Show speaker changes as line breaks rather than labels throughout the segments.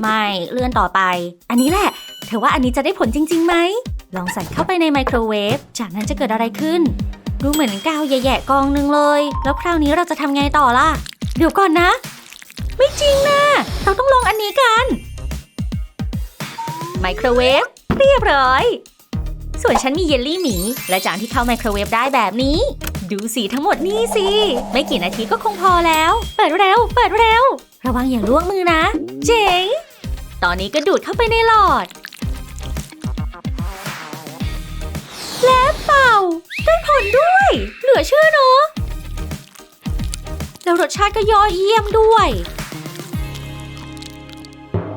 ไม่เลื่อนต่อไป อันนี้แหละ เธอว่าอันนี้จะได้ผลจริงๆไหม ลองใส่เข้าไปในไมโครเวฟ จากนั้นจะเกิดอะไรขึ้น ดูเหมือนกาวแย่ๆกองหนึงเลย แล้วคราวนี้เราจะทำไงต่อล่ะ เดี๋ยวก่อนนะ ไม่จริงนะ เราต้องลองอันนี้กัน ไมโครเวฟเรียบร้อย ส่วนฉันมีเยลลี่หมี และจานที่เข้าไมโครเวฟได้แบบนี้ ดูสีทั้งหมดนี่สิ ไม่กี่นาทีก็คงพอแล้ว เปิดเร็ว เปิดเร็ว ระวังอย่าล่วงมือนะ เจ๋ง ตอนนี้ก็ดูดเข้าไปในหลอด และเป่า ได้ผลด้วย เหลือเชื่อเนอะแล้วรสชาติก็ยอดเยี่ยมด้วย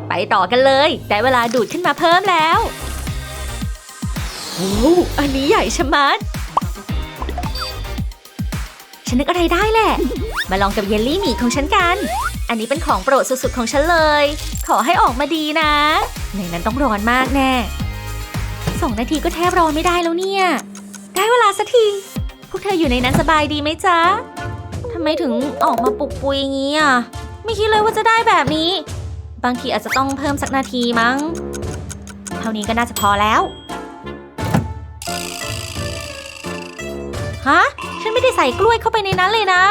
ไปต่อกันเลย ได้เวลาดูดขึ้นมาเพิ่มแล้วโอ้อันนี้ใหญ่ชะมัด ฉันนึกอะไรได้แหละ มาลองกับเยลลี่หมีของฉันกัน อันนี้เป็นของโปรดสุดๆของฉันเลย ขอให้ออกมาดีนะ ในนั้นต้องร้อนมากแน่สองนาทีก็แทบรอไม่ได้แล้วเนี่ย ได้เวลาสักที พวกเธออยู่ในนั้นสบายดีไหมจ๊ะทำไมถึงออกมาปุกปุยอย่างนี้อะ ไม่คิดเลยว่าจะได้แบบนี้ บางทีอาจจะต้องเพิ่มสักนาทีมั้ง เท่านี้ก็น่าจะพอแล้ว ฮะ ฉันไม่ได้ใส่กล้วยเข้าไปในนั้นเลยนะ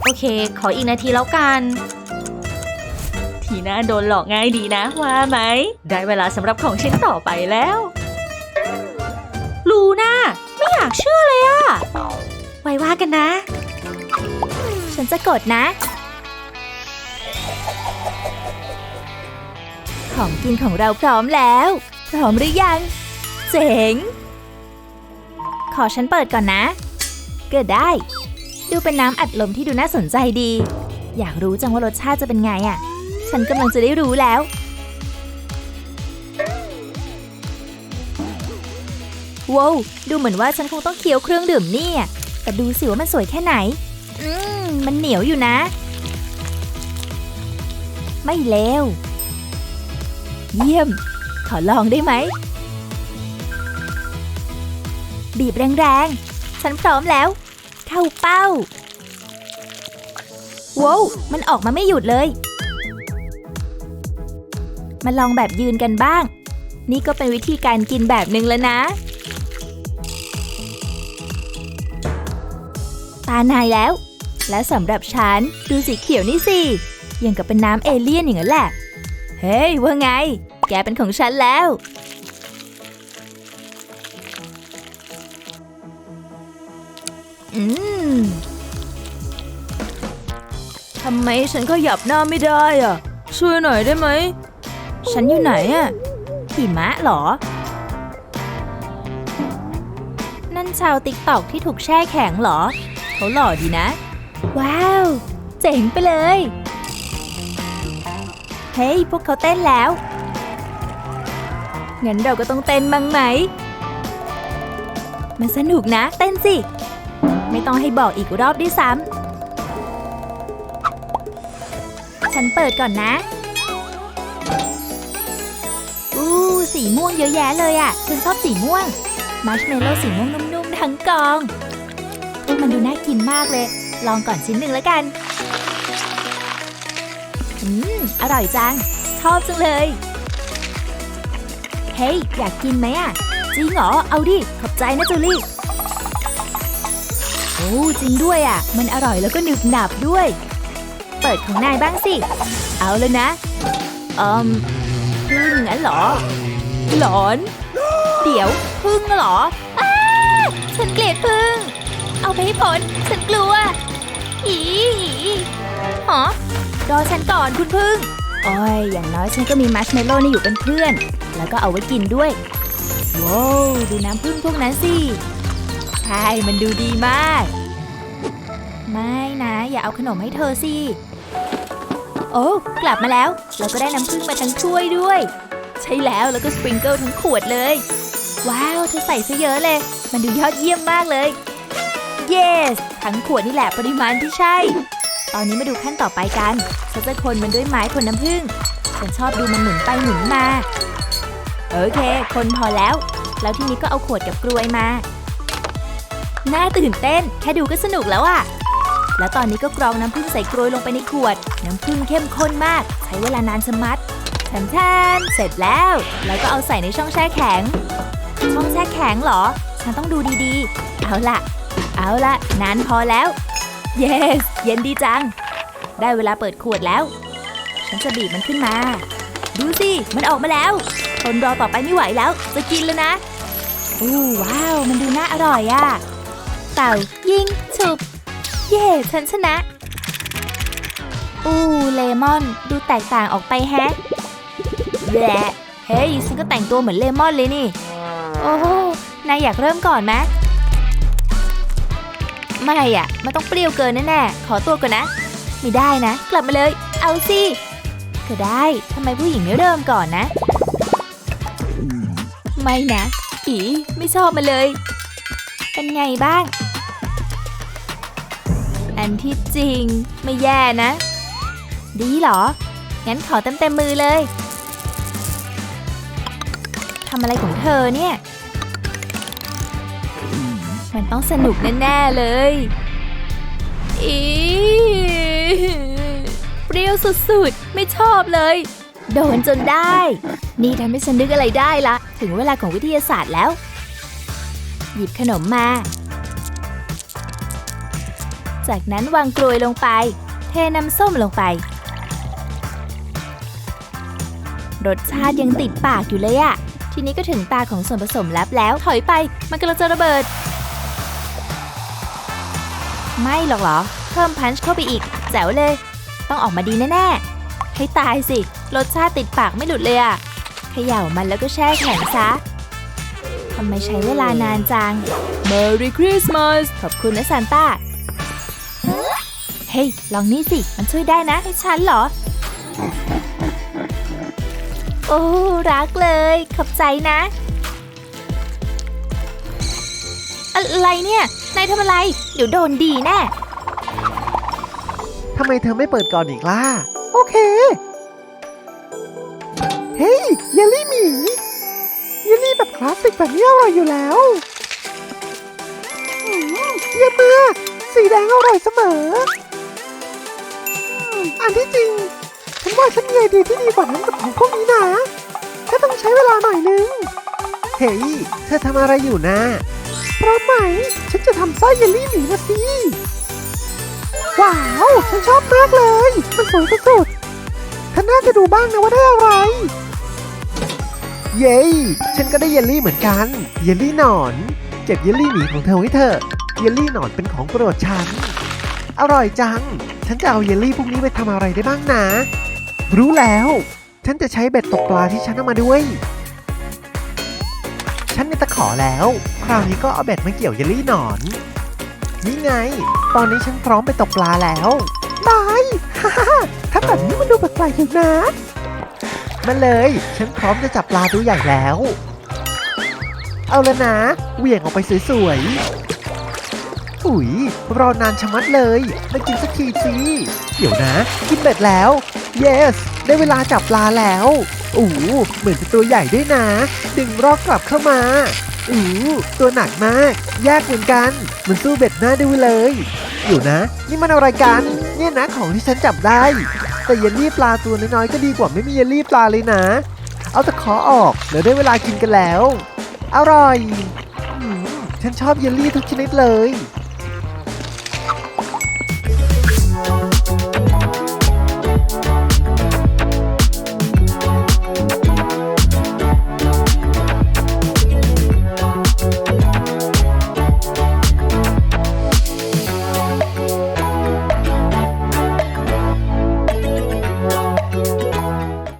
โอเค ขออีกนาทีแล้วกัน ทีน่าโดนหลอกง่ายดีนะว่าไหม ได้เวลาสำหรับของชิ้นต่อไปแล้ว ลูน่าไม่อยากเชื่อเลยอะไว้ว่ากันนะ
ฉันจะกดนะ ของกินของเราพร้อมแล้ว พร้อมหรือยัง เจ๋ง ขอฉันเปิดก่อนนะ ก็ได้ ดูเป็นน้ำอัดลมที่ดูน่าสนใจดี อยากรู้จังว่ารสชาติจะเป็นไงอะ่ะ ฉันกำลังจะได้รู้แล้ว ว้าวดูเหมือนว่าฉันคงต้องเคี้ยวเครื่องดื่มนี่อะแต่ดูสิว่ามันสวยแค่ไหน อืมมันเหนียวอยู่นะ ไม่เลวเยี่ยม ขอลองได้ไหม บีบแรงๆ ฉันพร้อมแล้ว เข้าเป้าว้าวมันออกมาไม่หยุดเลย มาลองแบบยืนกันบ้าง นี่ก็เป็นวิธีการกินแบบหนึ่งแล้วนะ ตานายแล้ว และสำหรับฉัน ดูสีเขียวนี่สิ ยังกับเป็นน้ำเอเลี่ยนอย่างนั้นแหละ เฮ้ย ว่าไง แกเป็นของฉันแล้ว อืมทำไมฉันก็หยับหน้าไม่ได้อะ ช่วยหน่อยได้ไหม ฉันอยู่ไหนอะหิมะเหรอ นั่นชาวติ๊กตอกที่ถูกแช่แข็งเหรอ เขาหล่อดีนะ ว้าว เจ๋งไปเลย เฮ้ย พวกเขาเต้นแล้ว งั้นเราก็ต้องเต้นบ้างไหม มันสนุกนะ เต้นสิ ไม่ต้องให้บอกอีกรอบด้วยซ้ำ ฉันเปิดก่อนนะ อู้สีม่วงเยอะแยะเลยอะ่ะ ฉันชอบสีม่วง มัชเมลโล่สีม่วงนุ่มๆ ทั้งกอง มันดูน่ากินมากเลย ลองก่อนชิ้นหนึ่งแล้วกัน อืม อร่อยจัง ชอบจังเลย เฮ้ย อยากกินไหมอะจริงเหรอ เอาดิ ขอบใจนะจูลี่ โอ้จริงด้วยอะ มันอร่อยแล้วก็หนึบหนับด้วย เปิดของนายบ้างสิ เอาเลยนะอืมพึ่งงั้นเหรอ หลอน เดี๋ยวพึ่งเหรออ้าฉันเกลียดพึ่ง เอาไปให้พ้นฉันกลัวอีหอรอฉันก่อนคุณพึ่งโอ้ยอย่างน้อยฉันก็มีมัชเมลโล่นี่อยู่เป็นเพื่อน แล้วก็เอาไว้กินด้วย ว้าว ดูน้ำพึ่งพวกนั้นสิ ใช่ มันดูดีมาก ไม่นะ อย่าเอาขนมให้เธอสิ โอ้ กลับมาแล้ว เราก็ได้น้ำพึ่งมาทั้งถ้วยด้วย ใช่แล้วแล้วก็สปริงเกิลทั้งขวดเลย ว้าว เธอใส่ซะเยอะเลย มันดูยอดเยี่ยมมากเลย yes ทั้งขวดนี่แหละปริมาณที่ใช่ ตอนนี้มาดูขั้นต่อไปกันฉันจะคนมันด้วยไม้คนน้ำผึ้งฉันชอบดูมันหมุนไปหมุนมา โอเค คนพอแล้ว แล้วทีนี้ก็เอาขวดกับกลวยมา น่าตื่นเต้น แค่ดูก็สนุกแล้วอะแล้วตอนนี้ก็กรองน้ำผึ้งใส่กลวยลงไปในขวด น้ำผึ้งเข้มข้นมาก ใช้เวลานานชะมัดแทนแทนเสร็จแล้ว แล้วก็เอาใส่ในช่องแช่แข็ง ช่องแช่แข็งเหรอ ฉันต้องดูดีๆ เอาละเอาละนานพอแล้ว yes เย็นดีจัง ได้เวลาเปิดขวดแล้ว ฉันจะบีบมันขึ้นมา ดูสิ มันออกมาแล้วทนรอต่อไปไม่ไหวแล้ว จะกินแล้วนะอู้ว้าว มันดูน่าอร่อยอะ่ะ เต่า ยิงฉุบ เย่ฉันชนะ อู้เลมอน ดูแตกต่างออกไปแฮะแหละเฮ้ยฉันก็แต่งตัวเหมือนเลมอนเลยนี่ โอ้โหนายอยากเริ่มก่อนไหมไม่อะ มันต้องเปรี้ยวเกินแน่ๆ ขอตัวก่อนนะ ไม่ได้นะ กลับมาเลย เอาสิ ก็ได้ทำไมผู้หญิงไม่เริ่มก่อนนะ ไม่นะ อี ไม่ชอบมาเลย เป็นไงบ้าง นที่จริง ไม่แย่นะ ดีเหรอ งั้นขอเต็มเต็มๆมือเลยทำอะไรของเธอเนี่ย มันต้องสนุกแน่ ๆ เลย อีเปรี้ยวสุดๆ ไม่ชอบเลย โดนจนได้ นี่ทำให้ฉันนึกอะไรได้ละ ถึงเวลาของวิทยาศาสตร์แล้ว หยิบขนมมา จากนั้นวางกลวยลงไป เทน้ำส้มลงไป รสชาติยังติดปากอยู่เลยอะทีนี้ก็ถึงตาของส่วนผสมลับแล้วถอยไป มันกำลังจะระเบิด ไม่หรอกเหรอ เพิ่มพันช์เข้าไปอีก แจ๋วเลย ต้องออกมาดีแน่ๆ ให้ตายสิ รสชาติติดปากไม่หลุดเลยอะเขย่ามันแล้วก็แช่แข็งซะทำไมใช้เวลานานจัง Merry Christmas ขอบคุณนะซานต้า ฮ้ย ลองนี่สิ มันช่วยได้นะให้ฉันเหรอ โอ้ รักเลย ขอบใจนะ อะไรเนี่ย นายทำอะไร เดี๋ยวโดนดีแน่
ทำไมเธอไม่เปิดก่อนอีกล่ะ โอเค เฮ้ยเยลลี่หมีเยลลี่แบบคลาสสิกแบบนี้อร่อยอยู่แล้วอืมเยี่ยมมากสีแดงอร่อยเสมอ อืมอันที่จริง ฉันว่าฉันมีไอเดียที่ดีกว่านั้นกับของพวกนี้นะแค่ต้องใช้เวลาหน่อยนึง เฮ้ย เธอทำอะไรอยู่นะพร้อมไหม ฉันจะทำสร้อยเยลลี่หมีนะสิ ว้าว ฉันชอบมากเลย มันสวยสุดๆท่านน่าจะดูบ้างนะว่าได้อะไร เย้ ฉันก็ได้เยลลี่เหมือนกัน เยลลี่หนอนเก็บเยลลี่หมีของเธอไว้เถอะ เยลลี่หนอนเป็นของโปรดฉัน อร่อยจัง ฉันจะเอาเยลลี่พวกนี้ไปทำอะไรได้บ้างนะ รู้แล้ว ฉันจะใช้เบ็ดตกปลาที่ฉันเอามาด้วย ฉันมีตะขอแล้ว คราวนี้ก็เอาเบ็ดมาเกี่ยวเยลลี่หนอน นี่ไง ตอนนี้ฉันพร้อมไปตกปลาแล้วบายฮ่าฮ่าถ้าแบบนี้มันดูแปลกๆอยู่นะ มาเลย ฉันพร้อมจะจับปลาตัวใหญ่แล้ว เอาละนะ เหวี่ยงออกไปสวยๆ อุ๊ย รอนานชะมัดเลยมากินสักทีสิเดี๋ยวนะ กินเบ็ดแล้ว yes ได้เวลาจับปลาแล้วอู้เหมือนจะตัวใหญ่ด้วยนะ ดึงรอกกลับเข้ามาอู้ตัวหนักมาก ยากเหมือนกัน มันสู้เบ็ดหน้าดูเลยเดี๋ยวนะ นี่มันอะไรกัน เนี่ยนะของที่ฉันจับได้ แต่เยลลี่ปลาตัวน้อยๆก็ดีกว่าไม่มีเยลลี่ปลาเลยนะ เอาตะขอออกแล้วได้เวลากินกันแล้ว อร่อย ฉันชอบเยลลี่ทุกชนิดเลย